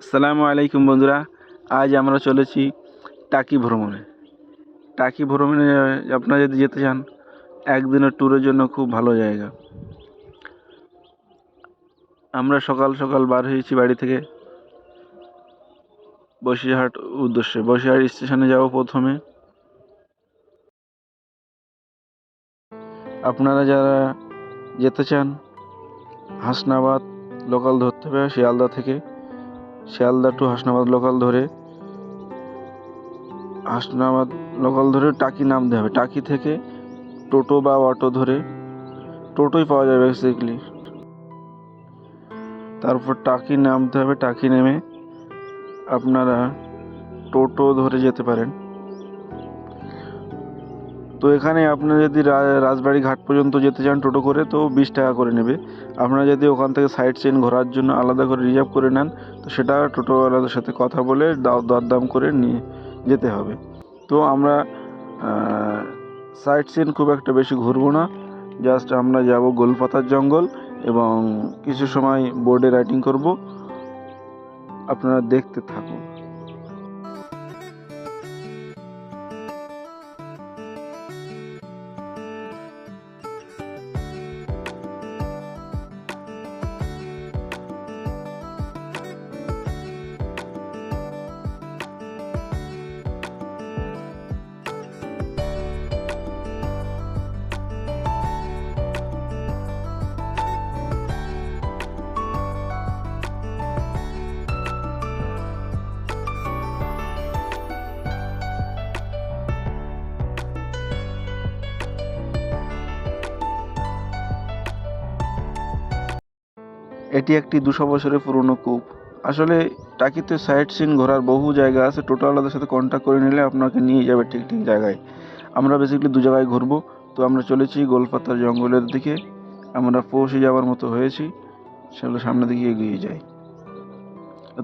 আসসালামু আলাইকুম বন্ধুরা, আজ আমরা চলেছি টাকি ভ্রমণে। টাকি ভ্রমণে আপনারা যদি যেতে চান, একদিনের ট্যুরের জন্য খুব ভালো জায়গা। আমরা সকাল সকাল বার হয়েছি বাড়ি থেকে বসিরহাট উদ্দেশ্যে। বসিরহাট স্টেশনে যাব প্রথমে। আপনারা যারা যেতে চান, হাসনাবাদ লোকাল ধরতে হবে, শিয়ালদা থেকে। শিয়ালদা টু হাসনাবাদ লোকাল ধরে। হাসনাবাদ লোকাল ধরে টাকি নামতে হবে। টাকি থেকে টোটো বা অটো ধরে। টোটোই পাওয়া যাবে বেসিক্যালি তারপর টাকি নামতে হবে, টাকি নেমে আপনারা টোটো ধরে যেতে পারেন। তো এখানে আপনারা যদি রাজবাড়ি ঘাট পর্যন্ত যেতে চান টোটো করে, তো বিশ টাকা করে নেবে। আপনারা যদি ওখান থেকে সাইড সিন ঘোরার জন্য আলাদা করে রিজার্ভ করে নেন, তো সেটা টোটোওয়ালাদের সাথে কথা বলে দরদাম করে নিয়ে যেতে হবে। তো আমরা সাইড সিন খুব একটা বেশি ঘুরবো না জাস্ট আমরা যাব গোলপাতার জঙ্গল এবং কিছু সময় বোর্ডে রাইটিং করব। আপনারা দেখতে থাকুন। এটি একটি দুশো বছরের পুরনো কূপ। আসলে টাকিতে সাইট সিন ঘোরার বহু জায়গা আছে টোটোওয়ালাদের সাথে কন্ট্যাক্ট করে নিলে আপনাকে নিয়ে যাবে ঠিক ঠিক জায়গায়। আমরা বেসিক্যালি দু জায়গায় ঘুরবো। তো আমরা চলেছি গোলপাতার জঙ্গলের দিকে। আমরা পৌঁছে যাওয়ার মতো হয়েছি। সেগুলো সামনের দিকে এগিয়ে যাই।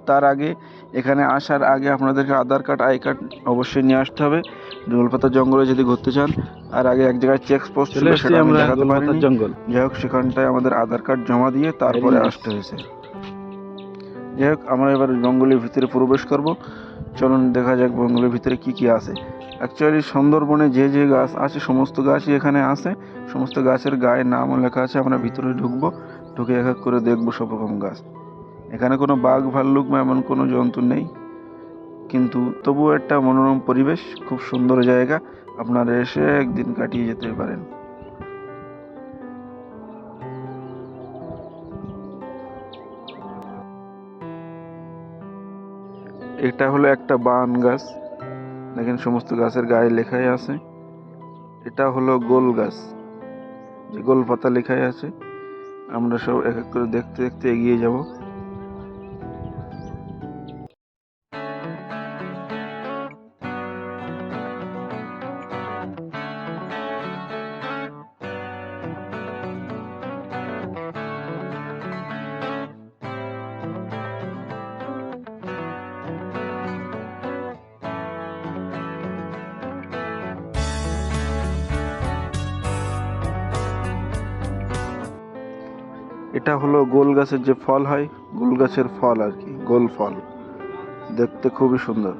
তার আগে এখানে আসার আগে আপনাদেরকে আধার কার্ড আই কার্ড অবশ্যই নিয়ে আসতে হবে। গোলপাতার জঙ্গলে যদি ঘুরতে চান আর আগে এক জায়গায় চেক পোস্ট ছিল সেটা আমি আমরা দেখাতে পারিনি। জঙ্গল। যাই হোক সেখানটায় আমাদের আধার কার্ড জমা দিয়ে তারপরে আসতে হয়েছে। যাই হোক আমরা এবার জঙ্গলের ভিতরে প্রবেশ করব। চলুন দেখা যাক জঙ্গলের ভিতরে কি কি আছে। অ্যাকচুয়ালি সুন্দরবনে যে যে গাছ আছে সমস্ত গাছই এখানে আছে। সমস্ত গাছের গায়ে নামও লেখা আছে আমরা ভিতরে ঢুকবো। ঢুকে এক এক করে দেখব সব রকম গাছ। এখানে কোনো বাঘ, ভাল্লুক বা এমন কোনো জন্তু নেই। কিন্তু তবুও একটা মনোরম পরিবেশ, খুব সুন্দর জায়গা। আপনারা এসে একদিন কাটিয়ে যেতে পারেন। এটা হলো একটা বান গাছ। দেখেন সমস্ত গাছের গায়ে লেখাই আছে। এটা হলো গোল গাছ। যে গোল পাতা লেখাই আছে। আমরা সব এক এক করে দেখতে দেখতে এগিয়ে যাব। এটা হলো গোল গাছের যে ফল হয়, গোল গাছের ফল আর কি, গোল ফল। দেখতে খুবই সুন্দর।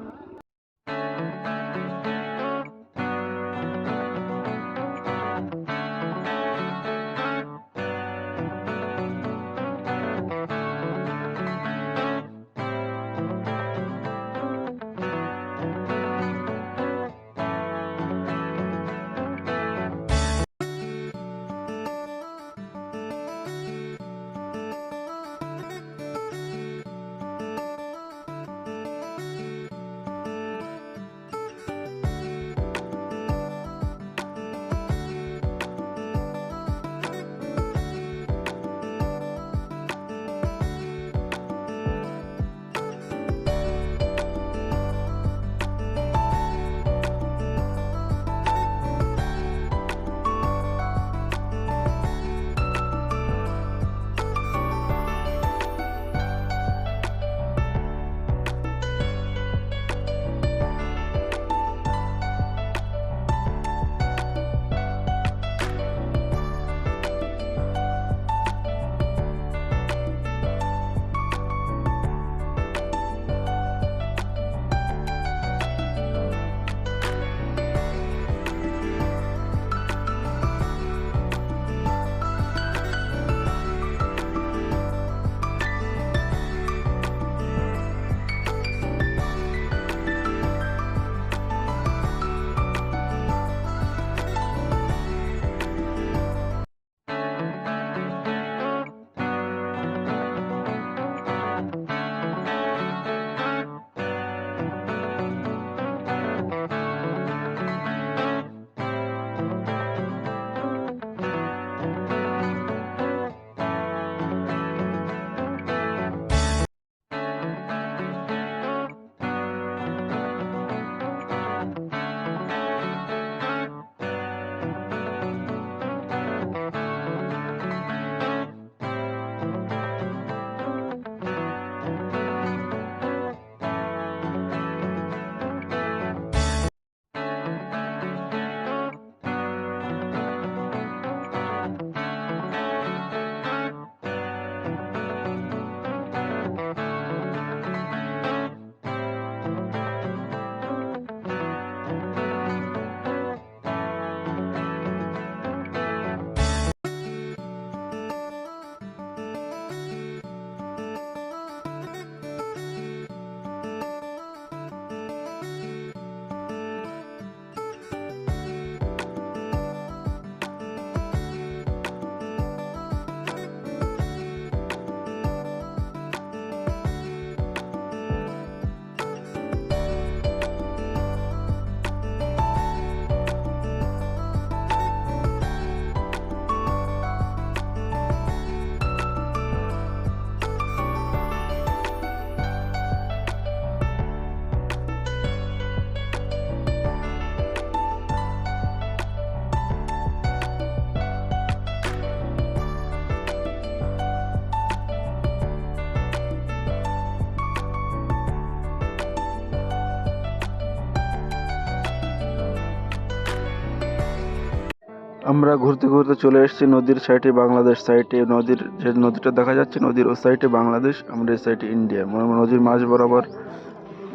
আমরা ঘুরতে ঘুরতে চলে এসেছি নদীর সাইডে বাংলাদেশ সাইডে নদীর যে নদীটা দেখা যাচ্ছে, নদীর ও সাইডে বাংলাদেশ, আমরা এই সাইডে ইন্ডিয়া মানে নদীর মাঝ বরাবর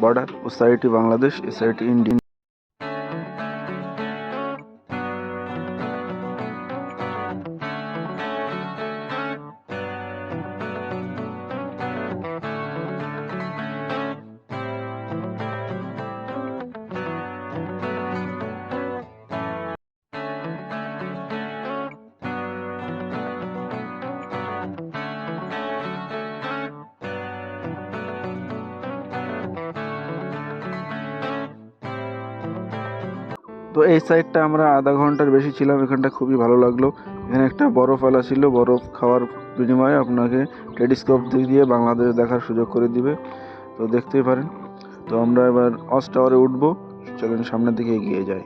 বর্ডার ও সাইডে বাংলাদেশ, এই সাইডে ইন্ডিয়া তো এই সাইডটা আমরা আধা ঘণ্টার বেশি ছিলাম, এখানটা খুবই ভালো লাগল। এখানে একটা বরফওয়ালা ছিল, বরফ খাওয়ার বিনিময়ে আপনাকে টেলিস্কোপ দিক দিয়ে বাংলাদেশ দেখার সুযোগ করে দিবে। তো দেখতেই পারেন। তো আমরা এবার অস টাওয়ারে উঠবো, চলেন সামনের দিকে এগিয়ে যাই।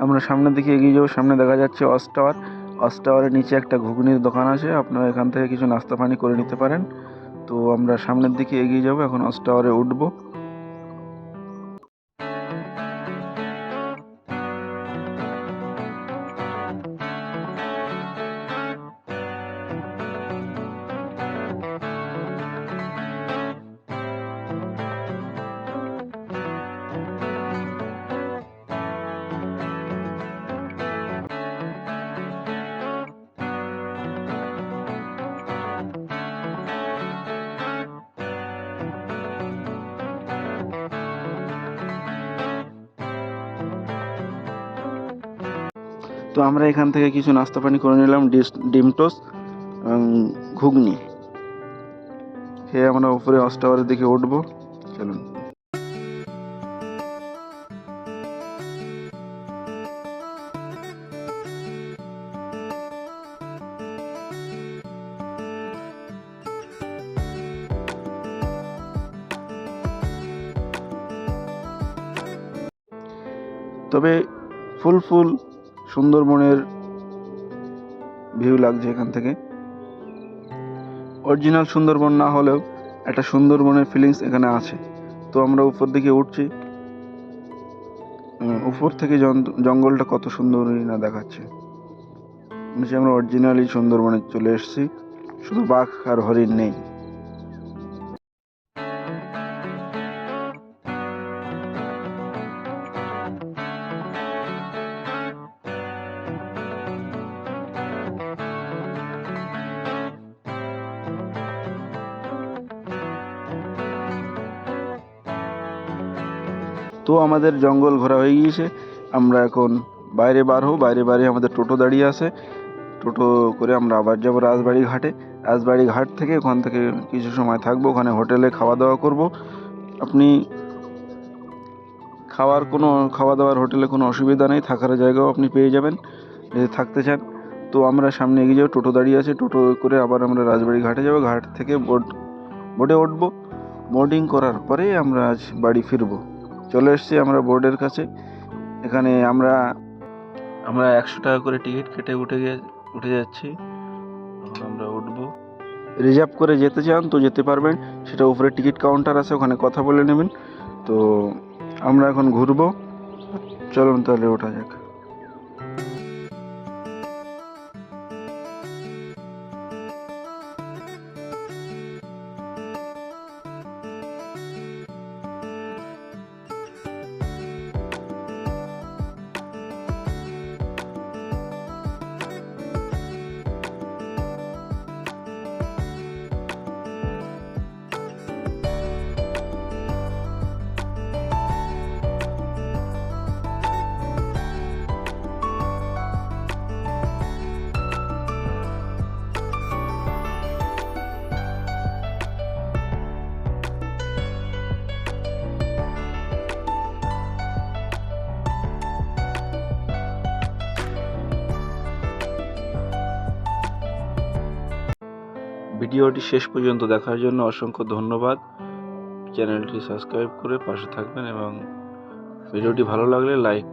আমরা সামনের দিকে এগিয়ে যাব। সামনে দেখা যাচ্ছে অস টাওয়ার। অস টাওয়ারের নিচে একটা ঘুগনির দোকান আছে। আপনারা এখান থেকে কিছু নাস্তা পানি করে নিতে পারেন। তো আমরা সামনের দিকে এগিয়ে যাব। এখন অস টাওয়ারে উঠবো। তো আমরা এখান থেকে কিছু নাস্তা পানি করে নিলাম ডিম এবং ঘুগনি। খেয়ে আমরা উপরে অস দিকে উঠবো। চলুন। তবে ফুল ফুল সুন্দরবনের ভিউ লাগছে এখান থেকে। অরিজিনাল সুন্দরবন না হলেও একটা সুন্দরবনের ফিলিংস এখানে আছে। তো আমরা উপর দিকে উঠছি। উপর থেকে জঙ্গলটা কত সুন্দরই না দেখাচ্ছে। আমরা অরিজিনালি সুন্দরবনে চলে এসেছি। শুধু বাঘ আর হরিণ নেই। তো আমাদের জঙ্গল ঘোরা হয়ে গিয়েছে। আমরা এখন বাইরে বার হব, বাইরে বাইরে আমাদের টোটো দাঁড়িয়ে আছে। টোটো করে আমরা আবার যাব রাজবাড়ি ঘাটে। রাজবাড়ি ঘাট থেকে ওখান থেকে কিছু সময় থাকব, ওখানে হোটেলে খাওয়া দাওয়া করব। আপনি খাওয়ার কোনো খাওয়া দাওয়ার হোটেলে কোনো অসুবিধা নেই, থাকার জায়গাও আপনি পেয়ে যাবেন যদি থাকতে চান। তো আমরা সামনে এগিয়ে যাব, টোটো দাঁড়িয়ে আছে, টোটো করে আবার আমরা রাজবাড়ি ঘাটে যাব। ঘাট থেকে বোট, বোটে উঠবো। বোর্ডিং করার পরে আমরা আজ বাড়ি ফিরবো। চলে এসেছি আমরা বোর্ডের কাছে। এখানে আমরা আমরা একশো টাকা করে টিকিট কেটে উঠে গিয়ে, উঠে যাচ্ছি। আমরা উঠব। রিজার্ভ করে যেতে চান তো যেতে পারবেন। সেটা উপরে টিকিট কাউন্টার আছে, ওখানে কথা বলে নেবেন। তো আমরা এখন ঘুরবো। চলুন তাহলে ওঠা যাক। ভিডিওটি শেষ পর্যন্ত দেখার জন্য অসংখ্য ধন্যবাদ। চ্যানেলটি সাবস্ক্রাইব করে পাশে থাকবেন এবং ভিডিওটি ভালো লাগলে লাইক